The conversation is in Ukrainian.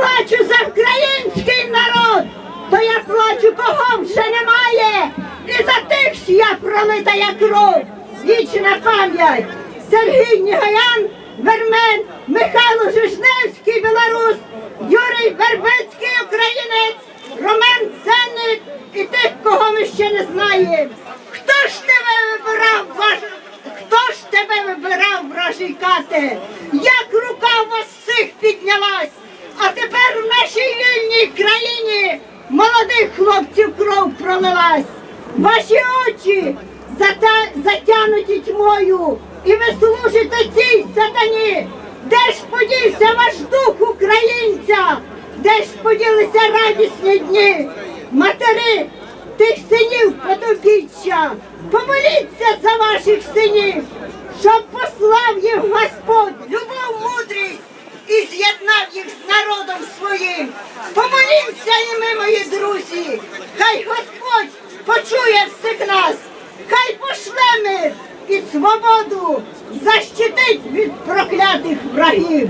плачу за український народ, то я плачу, кого вже немає. І за тих, чия пролита як кров. Вічна пам'ять. Сергій Нігаян, Вермен, Михайло Жижневський, білорус, Юрій Вербицький, українець, Роман Ценник і тих, кого ми ще не знаємо. Хто ж тебе вибирав, ваш... хто ж тебе вибирав, вражий кате? Як рука у вас всіх піднялась? А тепер в нашій вільній країні молодих хлопців кров пролилась. Ваші очі затянуті тьмою, і ви служите цій сатані. Де ж подівся ваш дух українця? Де ж поділися радісні дні? Матери, тих синів потопіччя, помоліться за ваших синів, щоб послав їх Господь, Помолімося і ми, мої друзі, хай Господь почує всіх нас, хай пошле мир і свободу защитить від проклятих врагів.